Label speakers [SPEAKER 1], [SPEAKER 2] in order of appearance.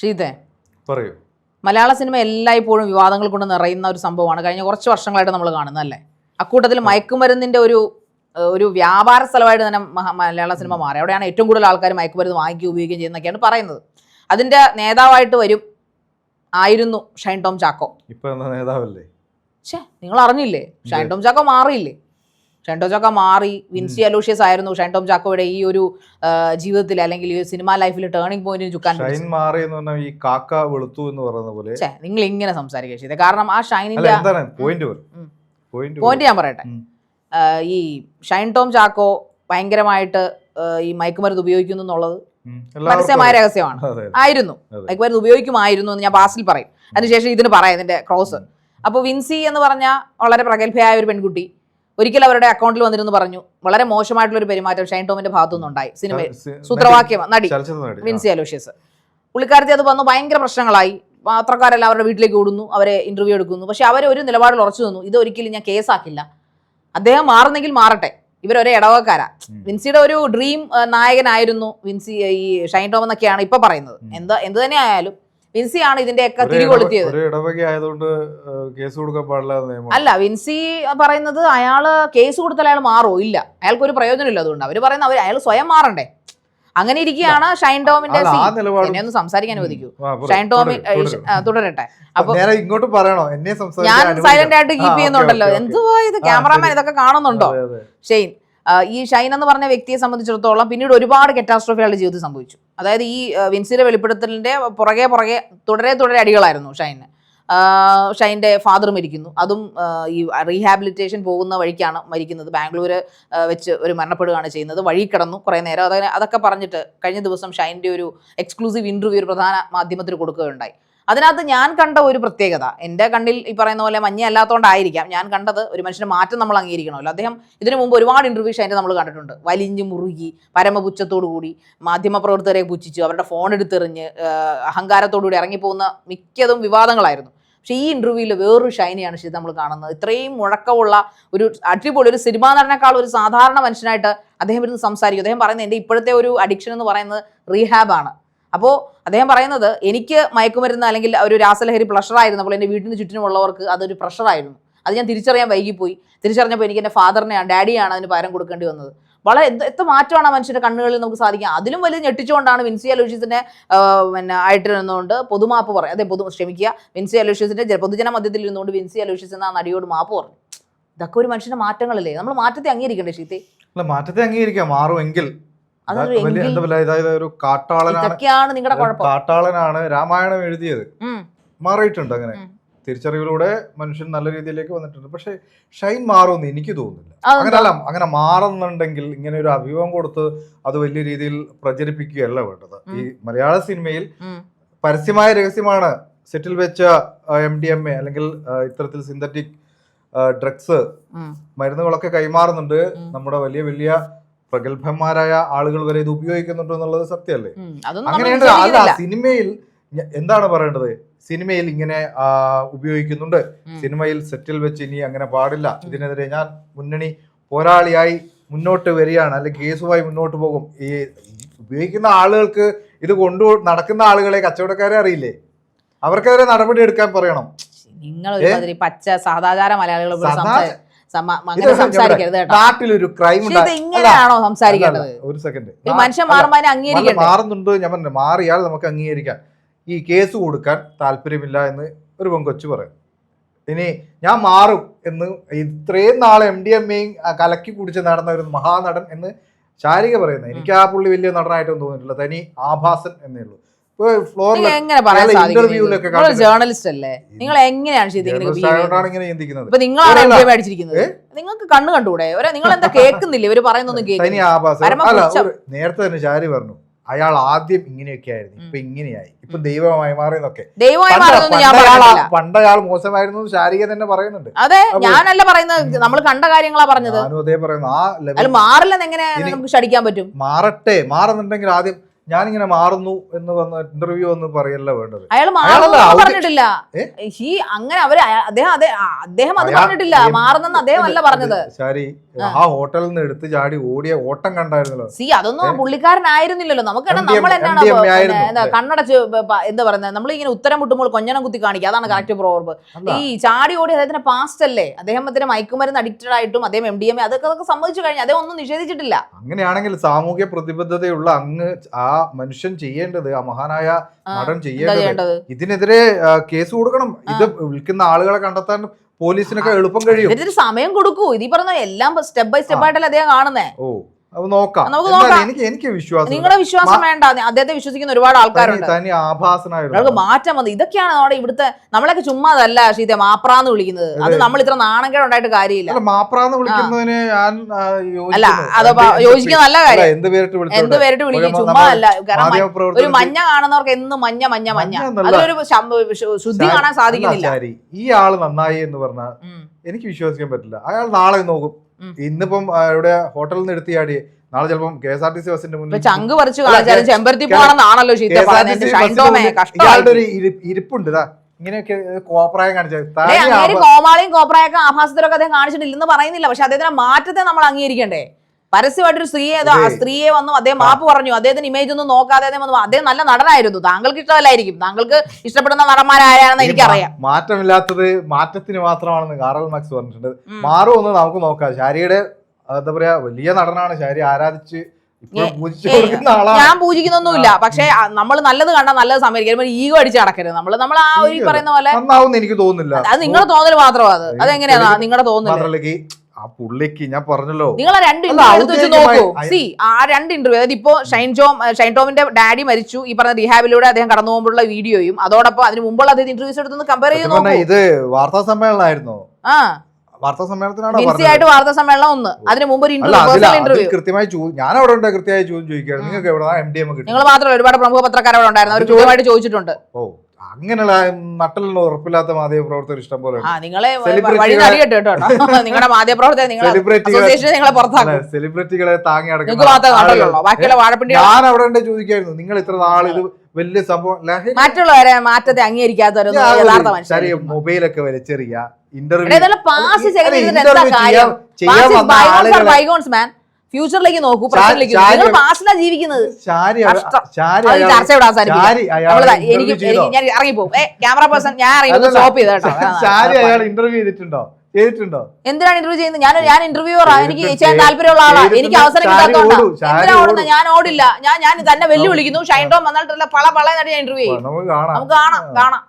[SPEAKER 1] ഷീതേ
[SPEAKER 2] പറയൂ.
[SPEAKER 1] മലയാള സിനിമ എല്ലായ്പ്പോഴും വിവാദങ്ങൾ കൊണ്ട് നിറയുന്ന ഒരു സംഭവമാണ്. കഴിഞ്ഞ കുറച്ച് വർഷങ്ങളായിട്ട് നമ്മൾ കാണുന്നത് അല്ലേ അക്കൂട്ടത്തിൽ മയക്കുമരുന്നിന്റെ ഒരു ഒരു വ്യാപാര സ്ഥലമായിട്ട് തന്നെ മലയാള സിനിമ മാറി. അവിടെയാണ് ഏറ്റവും കൂടുതൽ ആൾക്കാർ മയക്കുമരുന്ന് വാങ്ങിക്കുകയും ഉപയോഗിക്കുകയും ചെയ്യുന്നൊക്കെയാണ് പറയുന്നത്. അതിന്റെ നേതാവായിട്ട് വരും ആയിരുന്നു ഷൈൻ ടോം ചാക്കോ.
[SPEAKER 2] ഇപ്പൊ നേതാവല്ലേ?
[SPEAKER 1] ഛേ നിങ്ങൾ അറിഞ്ഞില്ലേ? ഷൈൻ ടോം ചാക്കോ മാറിയില്ലേ? ഷൈൻ ചാക്ക മാറി വിൻസി അലൂഷ്യസ് ആയിരുന്നു. ഷൈൻ ടോം ചാക്കോയുടെ ഈ ഒരു ജീവിതത്തിൽ അല്ലെങ്കിൽ ഈ സിനിമ ലൈഫിൽ ടേണിംഗ് പോയിന്റിന് ചുക്കാൻ
[SPEAKER 2] ഷൈൻ മാറി എന്ന് പറഞ്ഞാൽ ഈ കാക്ക വെളുത്തു എന്ന് പറയുന്ന പോലെ.
[SPEAKER 1] നിങ്ങൾ ഇങ്ങനെ സംസാരിക്കുക കാരണം ആ ഷൈനിന്റെ
[SPEAKER 2] പോയിന്റ് പോയിന്റ്
[SPEAKER 1] ഞാൻ പറയട്ടെ. ഈ ഷൈൻ ടോം ചാക്കോ ഭയങ്കരമായിട്ട് ഈ മയക്കുമരുന്ന് ഉപയോഗിക്കുന്നു എന്നുള്ളത് പരസ്യമായ രഹസ്യമാണ്. ആയിരുന്നു. മയക്കുമരുന്ന് ഉപയോഗിക്കുമായിരുന്നു എന്ന് ഞാൻ ബാസിൽ പറയും. അതിനുശേഷം ഇതിന് പറയാം ഇതിന്റെ ക്രോസ്. അപ്പോൾ വിൻസി എന്ന് പറഞ്ഞ വളരെ പ്രഗത്ഭയായ ഒരു പെൺകുട്ടി. ഒരിക്കൽ അവരുടെ അക്കൗണ്ടിൽ വന്നിരുന്നു പറഞ്ഞു. വളരെ മോശമായിട്ടുള്ള ഒരു പെരുമാറ്റം ഷൈൻ ടോമിന്റെ ഭാഗത്തു നിന്നുണ്ടായി. സിനിമയിൽ സൂത്രവാക്യം നടി വിൻസി അലോഷ്യസ്. പുള്ളിക്കാരത്തി അത് വന്നു ഭയങ്കര പ്രശ്നങ്ങളായി. പത്രക്കാരെല്ലാം അവരുടെ വീട്ടിലേക്ക് ഓടുന്നു അവരെ ഇന്റർവ്യൂ എടുക്കുന്നു. പക്ഷെ അവർ ഒരു നിലപാടിൽ ഉറച്ചു നിന്നു ഇത് ഒരിക്കലും ഞാൻ കേസാക്കില്ല അദ്ദേഹം മാറുന്നെങ്കിൽ മാറട്ടെ. ഇവരൊരേ ഇടവക്കാരാ. വിൻസിയുടെ ഒരു ഡ്രീം നായകനായിരുന്നു വിൻസി ഈ ഷൈൻ ടോം എന്നൊക്കെയാണ് ഇപ്പൊ പറയുന്നത്.
[SPEAKER 2] എന്താ
[SPEAKER 1] എന്ത് എന്ത് തന്നെ ആയാലും വിൻസിയാണ് ഇതിന്റെയൊക്കെ തിരികൊളുത്തിയത്.
[SPEAKER 2] കേസ് കൊടുക്കാൻ പാടില്ല
[SPEAKER 1] അല്ല വിൻസി പറയുന്നത് അയാൾ കേസ് കൊടുത്താൽ അയാൾ മാറോ? ഇല്ല. അയാൾക്ക് ഒരു പ്രയോജനമില്ല അതുകൊണ്ട്. അവർ പറയുന്നത് അവർ അയാൾ സ്വയം മാറണ്ടേ? അങ്ങനെ ഇരിക്കുകയാണ് ഷൈൻ ടോമിന്റെ എന്നെ ഒന്ന് സംസാരിക്കാൻ അനുവദിക്കൂ. ഷൈൻ ടോമി
[SPEAKER 2] തുടര്, തുടര്.
[SPEAKER 1] തുടരട്ടെ. അപ്പൊ
[SPEAKER 2] ഇങ്ങോട്ട് പറയണോ? എന്നെ
[SPEAKER 1] ഞാൻ സൈലന്റ് ആയിട്ട് കീപ്പ് ചെയ്യുന്നുണ്ടല്ലോ. എന്തുവാ ഇത്? ക്യാമറാമാൻ ഇതൊക്കെ കാണുന്നുണ്ടോ. ഷെയ്ൻ ഈ ഷൈൻ എന്ന് പറഞ്ഞ വ്യക്തിയെ സംബന്ധിച്ചിടത്തോളം പിന്നീട് ഒരുപാട് കെറ്റാസ്ട്രോഫി അയാളുടെ ജീവിതത്തിൽ സംഭവിച്ചു. അതായത് ഈ വിൻസിയുടെ വെളിപ്പെടുത്തലിന്റെ പുറകെ പുറകെ തുടരെ തുടരെ അടികളായിരുന്നു ഷൈന്. ഷൈന്റെ ഫാദർ മരിക്കുന്നു. അതും ഈ റീഹാബിലിറ്റേഷൻ പോകുന്ന വഴിക്കാണ് മരിക്കുന്നത്. ബാംഗ്ലൂർ വെച്ച് ഒരു മരണപ്പെടുകയാണ് ചെയ്യുന്നത്. വഴി കിടന്നു കുറേ നേരം. അതൊക്കെ അതൊക്കെ പറഞ്ഞിട്ട് കഴിഞ്ഞ ദിവസം ഷൈന്റെ ഒരു എക്സ്ക്ലൂസീവ് ഇന്റർവ്യൂ ഒരു പ്രധാന മാധ്യമത്തിൽ കൊടുക്കുകയുണ്ടായി. അതിനകത്ത് ഞാൻ കണ്ട ഒരു പ്രത്യേകത. എന്റെ കണ്ണിൽ ഈ പറയുന്ന പോലെ മഞ്ഞ അല്ലാത്തതുകൊണ്ടായിരിക്കാം ഞാൻ കണ്ടത് ഒരു മനുഷ്യന്റെ മാറ്റം നമ്മൾ അംഗീകരിക്കണമല്ലോ. അദ്ദേഹം ഇതിനു മുമ്പ് ഒരുപാട് ഇന്റർവ്യൂസ് അതിന്റെ നമ്മൾ കണ്ടിട്ടുണ്ട്. വലിഞ്ഞ് മുറുകി പരമപുച്ഛത്തോടു കൂടി മാധ്യമപ്രവർത്തകരെ പുച്ഛിച്ചു അവരുടെ ഫോൺ എടുത്തെറിഞ്ഞ് അഹങ്കാരത്തോടുകൂടി ഇറങ്ങിപ്പോകുന്ന മിക്കതും വിവാദങ്ങളായിരുന്നു. പക്ഷേ ഈ ഇന്റർവ്യൂവിൽ വേറൊരു ഷൈനിയാണ് ശരി നമ്മൾ കാണുന്നത്. ഇത്രയും മുഴക്കമുള്ള ഒരു അടിപൊളി ഒരു സിനിമാ നടനേക്കാൾ ഒരു സാധാരണ മനുഷ്യനായിട്ട് അദ്ദേഹം ഇരുന്ന് സംസാരിക്കും. അദ്ദേഹം പറയുന്നത് എന്റെ ഇപ്പോഴത്തെ ഒരു അഡിക്ഷൻ എന്ന് പറയുന്നത് റീഹാബാണ് അപ്പോൾ അദ്ദേഹം പറയുന്നത് എനിക്ക് മയക്കുമരുന്ന് അല്ലെങ്കിൽ ഒരു രാസലഹരി പ്ലഷറായിരുന്നപ്പോൾ എന്റെ വീടിന് ചുറ്റിനുമുള്ളവർക്ക് അതൊരു പ്രഷറായിരുന്നു അത് ഞാൻ തിരിച്ചറിയാൻ വൈകിപ്പോയി. തിരിച്ചറിഞ്ഞപ്പോൾ എനിക്ക് എന്റെ ഫാദറിനെയാണ് ഡാഡിയാണ് അതിന് പകരം കൊടുക്കേണ്ടി വന്നത്. വളരെ എത്ര മാറ്റമാണ് ആ മനുഷ്യന്റെ കണ്ണുകളിൽ നമുക്ക് സാധിക്കുക? അതിലും വലിയ ഞെട്ടിച്ചുകൊണ്ടാണ് വിൻസി അലോഷ്യസിന്റെ പിന്നെ ആയിട്ട് നിന്നുകൊണ്ട് പൊതുമാപ്പ് പറയും അതെ പൊതു ക്ഷമിക്കുക. വിൻസി അലോഷ്യസിന്റെ പൊതുജന മധ്യത്തിൽ ഇരുന്നുകൊണ്ട് വിൻസി അലോഷ്യസ് എന്ന നടിയോട് മാപ്പ് പറഞ്ഞു. ഇതൊക്കെ ഒരു മനുഷ്യന്റെ മാറ്റങ്ങളല്ലേ? നമ്മൾ മാറ്റത്തെ അംഗീകരിക്കണ്ടേ ശീത്തെ
[SPEAKER 2] അല്ല മാറ്റത്തെ അംഗീകരിക്കാം. മാറുമെങ്കിൽ ഒരു കാട്ടാളനാണ്.
[SPEAKER 1] ഇതൊക്കെയാണ് നിങ്ങളുടെ
[SPEAKER 2] കാട്ടാളനാണ് രാമായണം എഴുതിയത്. മാറിയിട്ടുണ്ട് അങ്ങനെ. തിരിച്ചറിവിലൂടെ മനുഷ്യൻ നല്ല രീതിയിലേക്ക് വന്നിട്ടുണ്ട്. പക്ഷെ ഷൈൻ മാറുമെന്ന് എനിക്ക് തോന്നുന്നില്ല? അങ്ങനല്ല അങ്ങനെ മാറുന്നുണ്ടെങ്കിൽ ഇങ്ങനെ ഒരു അഭിമുഖം കൊടുത്ത് അത് വലിയ രീതിയിൽ പ്രചരിപ്പിക്കുകയല്ല വേണ്ടത്. ഈ മലയാള സിനിമയിൽ പരസ്യമായ രഹസ്യമാണ് സെറ്റിൽ വെച്ച എം ഡി എം എ അല്ലെങ്കിൽ ഇത്തരത്തിൽ സിന്തറ്റിക് ഡ്രഗ്സ് മരുന്നുകളൊക്കെ കൈമാറുന്നുണ്ട്. നമ്മുടെ വലിയ വലിയ പ്രഗത്ഭന്മാരായ ആളുകൾ വരെ ഇത് ഉപയോഗിക്കുന്നുണ്ട് എന്നുള്ളത് സത്യമല്ലേ. അങ്ങനെയുണ്ട്. അല്ല. സിനിമയിൽ എന്താണ് പറയേണ്ടത്? സിനിമയിൽ ഇങ്ങനെ ഉപയോഗിക്കുന്നുണ്ട്. സിനിമയിൽ സെറ്റിൽ വെച്ച് ഇനി അങ്ങനെ പാടില്ല. ഇതിനെതിരെ ഞാൻ മുന്നണി പോരാളിയായി മുന്നോട്ട് വരികയാണ്. അല്ലെങ്കിൽ കേസുമായി മുന്നോട്ട് പോകും. ഈ ഉപയോഗിക്കുന്ന ആളുകൾക്ക് ഇത് കൊണ്ടു നടക്കുന്ന ആളുകളെ കച്ചവടക്കാരെ അറിയില്ലേ? അവർക്കെതിരെ നടപടി എടുക്കാൻ പറയണം.
[SPEAKER 1] നിങ്ങൾ പച്ച സാധാചാര മലയാളികളെ സംസാരിക്കരുത്
[SPEAKER 2] നാട്ടിലൊരു ക്രൈം
[SPEAKER 1] ഇങ്ങനെയാണോ സംസാരിക്കേണ്ടത്?
[SPEAKER 2] ഒരു സെക്കൻഡ്
[SPEAKER 1] മനുഷ്യൻ മാറുമ്പോൾ
[SPEAKER 2] മാറുന്നുണ്ട് ഞാൻ പറഞ്ഞു മാറിയാൽ നമുക്ക് അംഗീകരിക്കാം. ഈ കേസ് കൊടുക്കാൻ താല്പര്യമില്ല എന്ന് ഒരു പെങ്കൊച്ചു പറയും. ഇനി ഞാൻ മാറും എന്ന് ഇത്രയും നാൾ എം ഡി എം എയും കലക്കി കുടിച്ച് നടന്ന ഒരു മഹാനടൻ എന്ന് ശാരിക പറയുന്നത്. എനിക്ക് ആ പുള്ളി വലിയ നടനായിട്ടൊന്നും തോന്നിയിട്ടില്ല. തനി ആഭാസൻ എന്നേ ഉള്ളൂ.
[SPEAKER 1] എങ്ങനെ പറയാൻ സാധിക്കും ജേർണലിസ്റ്റ് അല്ലേ? നിങ്ങൾ എങ്ങനെയാണ്
[SPEAKER 2] ചിന്തിക്കുന്നത്.
[SPEAKER 1] ഇപ്പൊ നിങ്ങളാണ് നിങ്ങൾക്ക് കണ്ണ് കണ്ടൂടെ? നിങ്ങൾ എന്താ കേൾക്കുന്നില്ല? ഇവർ പറയുന്നൊന്നും കേൾക്കുന്നില്ല.
[SPEAKER 2] നേരത്തെ തന്നെ ശാരി പറഞ്ഞു. അയാൾ ആദ്യം ഇങ്ങനെയൊക്കെ ആയിരുന്നു. ഇപ്പൊ ഇങ്ങനെയായി. ഇപ്പൊ ദൈവമായി മാറിയെന്നൊക്കെ. പണ്ട് അയാൾ- മോശമായിരുന്നു ശാരിക തന്നെ പറയുന്നുണ്ട്.
[SPEAKER 1] അതെ ഞാനല്ല പറയുന്നത്. നമ്മൾ കണ്ട കാര്യങ്ങളാ പറഞ്ഞത്.
[SPEAKER 2] ഞാനും അതേ പറയുന്നു. ആ
[SPEAKER 1] മാറില്ലെന്ന് എങ്ങനെ നമുക്ക് ഷടിക്കാൻ പറ്റും?
[SPEAKER 2] മാറട്ടെ. മാറുന്നുണ്ടെങ്കിൽ ആദ്യം ഞാനിങ്ങനെ മാറുന്നു എന്ന് വന്ന ഇന്റർവ്യൂ എന്ന് പറയല്ല വേണ്ടത്.
[SPEAKER 1] അയാൾ പറഞ്ഞിട്ടില്ല? അങ്ങനെ അവർ അദ്ദേഹം അദ്ദേഹം അത് പറഞ്ഞിട്ടില്ല. മാറുന്നെന്ന് അദ്ദേഹം അല്ല പറഞ്ഞത്.
[SPEAKER 2] ശരി ആ. ഹോട്ടലിൽ നിന്ന് എടുത്ത് ചാടി ഓടിയ ഓട്ടം കണ്ടായിരുന്നല്ലോ.
[SPEAKER 1] സി അതൊന്നും പുള്ളിക്കാരനായിരുന്നില്ലല്ലോ. നമുക്ക് നമ്മൾ എന്നാണ് കണ്ണടച്ച് എന്താ പറയുന്നത്? നമ്മൾ ഇങ്ങനെ ഉത്തരം മുട്ടുമ്പോൾ കൊഞ്ഞനം കുത്തി കാണിക്കുക. അതാണ് കറക്റ്റ് പ്രോവർബ് ഈ ചാടി ഓടി അദ്ദേഹത്തിന് പാസ്റ്റ് അല്ലേ? അദ്ദേഹം അദ്ദേഹത്തിന് മയക്കുമരുന്ന് അഡിക്റ്റഡ് ആയിട്ടും അദ്ദേഹം എം ഡി എം അതൊക്കെ അതൊക്കെ സമ്മതിച്ചു കഴിഞ്ഞാൽ അദ്ദേഹം ഒന്നും നിഷേധിച്ചിട്ടില്ല.
[SPEAKER 2] അങ്ങനെയാണെങ്കിൽ സാമൂഹ്യ പ്രതിബദ്ധതയുള്ള അങ്ങ് ആ മനുഷ്യൻ ചെയ്യേണ്ടത് ആ മഹാനായ
[SPEAKER 1] ആ,
[SPEAKER 2] നടൻ ചെയ്യേണ്ടത്
[SPEAKER 1] ചെയ്യേണ്ടത്?
[SPEAKER 2] ഇതിനെതിരെ കേസ് കൊടുക്കണം. ഇത് വിൽക്കുന്ന ആളുകളെ കണ്ടെത്താൻ പോലീസിനൊക്കെ എളുപ്പം കഴിയും.
[SPEAKER 1] ഇതിന് സമയം കൊടുക്കൂ. ഇതീ പറഞ്ഞ എല്ലാം സ്റ്റെപ്പ് ബൈ സ്റ്റെപ്പ് ആയിട്ടല്ലേ അദ്ദേഹം കാണുന്നേ?
[SPEAKER 2] ഓ. അത് നോക്കാം. എനിക്ക് എനിക്ക് വിശ്വാസം
[SPEAKER 1] നിങ്ങളുടെ വിശ്വാസം വേണ്ട. അദ്ദേഹത്തെ വിശ്വസിക്കുന്ന ഒരുപാട് ആൾക്കാരുണ്ട്.
[SPEAKER 2] തനി
[SPEAKER 1] മാറ്റം വന്നു. ഇതൊക്കെയാണ് നമ്മുടെ ഇവിടുത്തെ നമ്മളൊക്കെ ചുമ്മാ അതല്ല ശീത മാപ്രാന്ന് വിളിക്കുന്നത്. അത് നമ്മൾ ഇത്ര കാര്യമില്ല.
[SPEAKER 2] അല്ല മാപ്രാന്ന് വിളിക്കുന്നതിന് ഞാൻ
[SPEAKER 1] അല്ല. അത് യോജിക്കുന്ന നല്ല കാര്യം.
[SPEAKER 2] എന്ത് പേരിട്ട്
[SPEAKER 1] എന്ത് പേരിട്ട് വിളിക്കും ചുമ്മാ അല്ല കാരണം ഒരു മഞ്ഞ കാണുന്നവർക്ക് എന്ന് മഞ്ഞ മഞ്ഞ മഞ്ഞ.
[SPEAKER 2] അതൊരു
[SPEAKER 1] അതിലൊരു ശുദ്ധി കാണാൻ സാധിക്കുന്നില്ല.
[SPEAKER 2] ഈ ആൾ നന്നായി എന്ന് പറഞ്ഞാൽ. എനിക്ക് വിശ്വസിക്കാൻ പറ്റില്ല. അയാൾ നാളെ നോക്കും. ഇന്നിപ്പം ഇവിടെ ഹോട്ടലിൽ നിന്ന് എടുത്തിയാടി. നാളെ ചിലപ്പം K S R T C ബസിന്റെ മുന്നിൽ
[SPEAKER 1] ചങ്ക് പറിച്ചു കാണിച്ചാലും ചെമ്പരത്തി പോകണമെന്നാണല്ലോ
[SPEAKER 2] ഇയാളുടെ ഒരു ഇരി- ഇരിപ്പുണ്ട്. ഇതാ ഇങ്ങനെയൊക്കെ കോപ്രായം
[SPEAKER 1] കാണിച്ചു. കോമാളിയും കോപ്രായൊക്കെ ആഭാസത്തിലൊക്കെ അദ്ദേഹം കാണിച്ചിട്ടില്ലെന്ന് പറയുന്നില്ല. പക്ഷെ അദ്ദേഹത്തിന്റെ മാറ്റത്തെ നമ്മൾ അംഗീകരിക്കണ്ടേ? പരസ്യമായിട്ടൊരു സ്ത്രീയെ ഏതോ- ആ സ്ത്രീയെ വന്നു അദ്ദേഹം മാപ്പ് പറഞ്ഞു അദ്ദേഹത്തിന് ഇമേജ് ഒന്നും നോക്കാതെ അദ്ദേഹം വന്നു. അദ്ദേഹം നല്ല നടനായിരുന്നു. താങ്കൾക്ക് ഇഷ്ടമല്ലായിരിക്കും. താങ്കൾക്ക് ഇഷ്ടപ്പെടുന്ന നടന്മാരാരാണെന്ന് എനിക്കറിയാം.
[SPEAKER 2] മാറ്റമില്ലാത്തത് മാറ്റത്തിന് മാത്രമാണെന്ന് കാറൽ മാക്സ് പറഞ്ഞിട്ടുണ്ട്. മാറുമെന്ന് നമുക്ക് നോക്കാം. ശാരിയുടെ എന്താ പറയാ വലിയ നടനാണ് ശാരി ആരാധിച്ച്
[SPEAKER 1] ഞാൻ പൂജിക്കുന്നൊന്നുമില്ല. പക്ഷെ നമ്മൾ നല്ലത് കണ്ടാൽ നല്ലത് സമീപിക്കും ഈഗോ അടിച്ച് നടക്കരുത്. നമ്മൾ നമ്മൾ ആ ഒരു പറയുന്ന പോലെ
[SPEAKER 2] എനിക്ക് തോന്നുന്നില്ല.
[SPEAKER 1] അത് നിങ്ങളുടെ തോന്നൽ മാത്രമാണ് അത്. അതെങ്ങനെയാ? നിങ്ങളുടെ
[SPEAKER 2] ആ പുള്ളിക്ക് ഞാൻ പറഞ്ഞല്ലോ.
[SPEAKER 1] നിങ്ങൾ ആ രണ്ട് ഇന്റർവ്യൂ എടുത്ത് വെച്ച് നോക്കൂ. സി ആ രണ്ട് ഇന്റർവ്യൂ അതായത് ഇപ്പോ ഷൈൻ ജോം ഷൈൻ ടോമിന്റെ ഡാഡി മരിച്ചു. ഈ പറഞ്ഞ റിഹാബിലൂടെ അദ്ദേഹം കടന്നു പോകുമ്പോഴുള്ള വീഡിയോയും അതോടൊപ്പം അതിന് മുമ്പുള്ള അദ്ദേഹം ഇന്റർവ്യൂസ് എടുത്തൊന്ന് കമ്പയർ ചെയ്ത് നോക്കൂ.
[SPEAKER 2] ഇത് വാർത്താ സമ്മേളനമായിരുന്നു.
[SPEAKER 1] ആ.
[SPEAKER 2] വാർത്താ സമ്മേളനത്തിനാണോ
[SPEAKER 1] വാർത്താ സമ്മേളനം ഒന്ന്. അതിന് മുമ്പ് ഒരു ഇന്റർവ്യൂ
[SPEAKER 2] കൃത്യമായി ഞാൻ അവിടെ ഉണ്ട് കൃത്യമായി ചോദ്യം ചോദിക്കുകയാണ് നിങ്ങൾക്ക് എവിടെ എം ഡി എം
[SPEAKER 1] നിങ്ങൾ മാത്രമല്ല ഒരുപാട് പ്രമുഖ പത്രക്കാർ അവിടെ ഉണ്ടായിരുന്നു. അവർ ചോദ്യമായിട്ട് ചോദിച്ചിട്ടുണ്ട്.
[SPEAKER 2] ഓ. അങ്ങനെയുള്ള നട്ടലിന് ഉറപ്പില്ലാത്ത മാധ്യമ പ്രവർത്തകർ ഇഷ്ടം പോലെ
[SPEAKER 1] ആ നിങ്ങളെ വഴി കേട്ടോ. നിങ്ങളുടെ നിങ്ങൾ
[SPEAKER 2] സെലിബ്രിറ്റികളെ
[SPEAKER 1] അസോസിയേഷൻ നിങ്ങളെ പുറത്താക്കും.
[SPEAKER 2] സെലിബ്രിറ്റികളെ താങ്ങി
[SPEAKER 1] വാഴപ്പിണ്ടി
[SPEAKER 2] ഞാൻ അവിടെ ഉണ്ട് ചോദിക്കായിരുന്നു. നിങ്ങൾ ഇത്ര നാൾ ഇത് വലിയ സംഭവം
[SPEAKER 1] മറ്റുള്ളവരെ മാറ്റത്തെ മനുഷ്യർ
[SPEAKER 2] മൊബൈലൊക്കെ വലിച്ചെറിയ. ഇന്റർവ്യൂ
[SPEAKER 1] പാസ്
[SPEAKER 2] അല്ല,
[SPEAKER 1] ഫ്യൂച്ചറിലേക്ക് നോക്കൂ പ്രശ്നത്തിലേക്ക്
[SPEAKER 2] ശാരി-
[SPEAKER 1] നിങ്ങൾ പാസ്റ്റിലാ ജീവിക്കുന്നത്. ചർച്ച ഇവിടെ അവസാനിപ്പിക്കാം. എനിക്ക് ഞാൻ ഇറങ്ങിപ്പോകും പോകും ക്യാമറ പേഴ്സൺ ഞാൻ ഇറങ്ങി സ്റ്റോപ്പ് ചെയ്തോ
[SPEAKER 2] ഇന്റർവ്യൂ ചെയ്തിട്ടുണ്ടോ? ചെയ്തിട്ടുണ്ടോ?
[SPEAKER 1] എന്തിനാണ് ഇന്റർവ്യൂ ചെയ്യുന്നത്? ഞാൻ ഞാൻ ഇന്റർവ്യൂറാ എനിക്ക്. ചെയ്യാൻ താല്പര്യമുള്ള
[SPEAKER 2] ആളാണ്
[SPEAKER 1] എനിക്ക് അവസരം കിട്ടാത്തോണ്ടാ
[SPEAKER 2] ഓടും.
[SPEAKER 1] എന്തിനാ ഓടുന്നത്? ഞാൻ ഓടില്ല. ഞാൻ ഞാൻ തന്നെ വെല്ലുവിളിക്കുന്നു. ഷൈൻ ടോം വന്നിട്ടല്ല പള പള എന്നിട്ട് ഞാൻ ഇന്റർവ്യൂ ചെയ്യും. നമുക്ക് കാണാം. കാണാം.